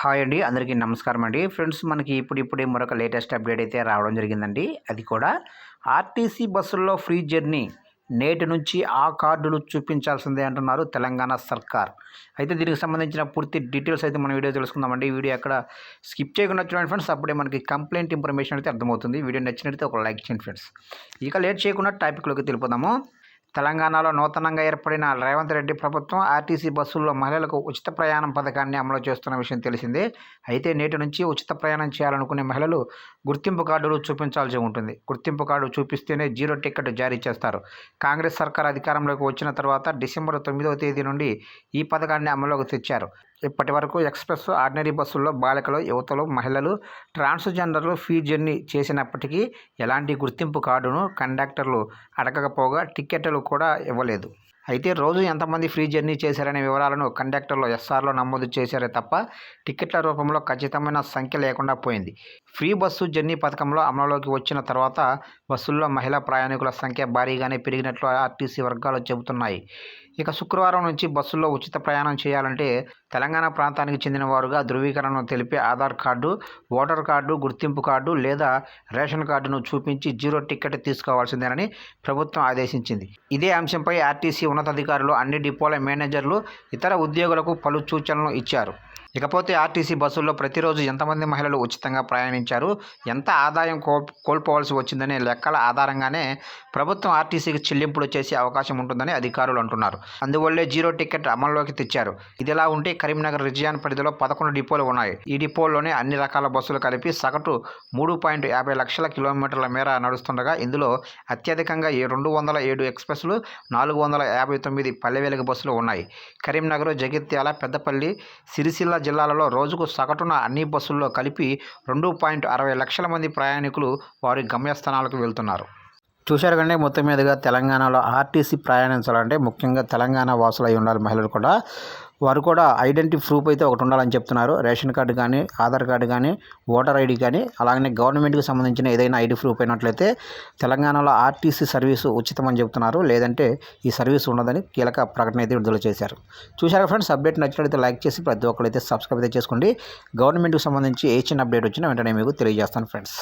Hi అండి అందరికీ నమస్కారం అండి. ఫ్రెండ్స్ మనకి ఇప్పుడు ఇప్పుడే మరొక లేటెస్ట్ అప్డేట్ అయితే రావడం జరిగిందండి. అది కూడా ఆర్టీసీ బస్సుల్లో ఫ్రీ జర్నీ నేటి నుంచి ఆ కార్డులు చూపించాల్సిందే అంటున్నారు తెలంగాణ సర్కార్. అయితే దీనికి సంబంధించిన పూర్తి డీటెయిల్స్ అయితే మనం వీడియో తెలుసుకుందామండి. వీడియో అక్కడ స్కిప్ చేయకుండా చూడండి ఫ్రెండ్స్. అప్పుడే మనకి కంప్లైంట్ ఇన్ఫర్మేషన్ అయితే అర్థమవుతుంది. వీడియో నచ్చినట్లయితే ఒక లైక్ చేయండి ఫ్రెండ్స్. ఇక లేట్ చేయకుండా టాపిక్లోకి తెలిపోదాము తెలంగాణలో నూతనంగా ఏర్పడిన రేవంత్ రెడ్డి ప్రభుత్వం ఆర్టీసీ బస్సుల్లో మహిళలకు ఉచిత ప్రయాణం పథకాన్ని అమలు చేస్తున్న విషయం తెలిసిందే. అయితే నేటి నుంచి ఉచిత ప్రయాణం చేయాలనుకునే మహిళలు గుర్తింపు కార్డులు చూపించాల్సి ఉంటుంది. గుర్తింపు కార్డు చూపిస్తేనే జీరో టికెట్ జారీ చేస్తారు. కాంగ్రెస్ సర్కార్ అధికారంలోకి వచ్చిన తర్వాత డిసెంబర్ తొమ్మిదవ తేదీ నుండి ఈ పథకాన్ని అమలులోకి తెచ్చారు. ఇప్పటి వరకు ఎక్స్ప్రెస్ ఆర్డినరీ బస్సుల్లో బాలికలు యువతలు మహిళలు ట్రాన్స్జెండర్లు ఫీ జర్నీ చేసినప్పటికీ ఎలాంటి గుర్తింపు కార్డును కండక్టర్లు అడగకపోగా టిక్కెట్లు కూడా ఇవ్వలేదు. అయితే రోజు ఎంతమంది ఫ్రీ జర్నీ చేశారనే వివరాలను కండక్టర్లు ఎస్ఆర్లో నమోదు చేశారే తప్ప టికెట్ల రూపంలో ఖచ్చితమైన సంఖ్య లేకుండా పోయింది. ఫ్రీ బస్సు జర్నీ పథకంలో అమలులోకి వచ్చిన తర్వాత బస్సుల్లో మహిళా ప్రయాణికుల సంఖ్య భారీగానే పెరిగినట్లు ఆర్టీసీ వర్గాలు చెబుతున్నాయి. ఇక శుక్రవారం నుంచి బస్సుల్లో ఉచిత ప్రయాణం చేయాలంటే తెలంగాణ ప్రాంతానికి చెందిన వారుగా ధృవీకరణను తెలిపే ఆధార్ కార్డు ఓటర్ కార్డు గుర్తింపు కార్డు లేదా రేషన్ కార్డును చూపించి జీరో టికెట్ తీసుకోవాల్సిందేనని ప్రభుత్వం ఆదేశించింది. ఇదే అంశంపై ఆర్టీసీ ఉన్నతాధికారులు అన్ని డిపోల మేనేజర్లు ఇతర ఉద్యోగులకు పలు సూచనలు ఇచ్చారు. ఇకపోతే ఆర్టీసీ బస్సుల్లో ప్రతిరోజు ఎంతమంది మహిళలు ఉచితంగా ప్రయాణించారు? ఎంత ఆదాయం కోల్పోవాల్సి వచ్చిందనే లెక్కల ఆధారంగానే ప్రభుత్వం ఆర్టీసీకి చెల్లింపులు చేసే అవకాశం ఉంటుందని అధికారులు అంటున్నారు. అందువల్లే జీరో టికెట్ అమల్లోకి తెచ్చారు. ఇదిలా ఉంటే కరీంనగర్ రిజియాన్ పరిధిలో పదకొండు డిపోలు ఉన్నాయి. ఈ డిపోల్లోనే అన్ని రకాల బస్సులు కలిపి సగటు మూడు పాయింట్ యాభై లక్షల కిలోమీటర్ల మేర నడుస్తుండగా ఇందులో అత్యధికంగా రెండు వందల ఏడు ఎక్స్ప్రెస్లు నాలుగు వందల యాభై తొమ్మిది పల్లెవేలుగు బస్సులు ఉన్నాయి. కరీంనగర్ జగిత్యాల పెద్దపల్లి సిరిసిల్ల జిల్లాలలో రోజుకు సగటున అన్ని బస్సుల్లో కలిపి రెండు పాయింట్ అరవై లక్షల మంది ప్రయాణికులు వారి గమ్యస్థానాలకు వెళ్తున్నారు. చూశారు కంటే మొత్తం మీదుగా తెలంగాణలో ఆర్టీసీ ప్రయాణించాలంటే ముఖ్యంగా తెలంగాణ వాసులు అయి ఉండాలి మహిళలు కూడా. వారు కూడా ఐడెంటిటీ ప్రూఫ్ అయితే ఒకటి ఉండాలని చెప్తున్నారు. రేషన్ కార్డు కానీ ఆధార్ కార్డు కానీ ఓటర్ ఐడి కానీ అలాగనే గవర్నమెంట్కి సంబంధించిన ఏదైనా ఐడి ప్రూఫ్ అయినట్లయితే తెలంగాణలో ఆర్టీసీ సర్వీసు ఉచితమని చెప్తున్నారు. లేదంటే ఈ సర్వీస్ ఉండదని కీలక ప్రకటన అయితే విడుదల చేశారు. చూశారు ఫ్రెండ్స్ అప్డేట్ నచ్చినట్లయితే లైక్ చేసి ప్రతి ఒక్కరైతే సబ్స్క్రైబ్ అయితే చేసుకోండి. గవర్నమెంట్కి సంబంధించి ఏ చిన్న అప్డేట్ వచ్చినా వెంటనే మీకు తెలియజేస్తాను ఫ్రెండ్స్.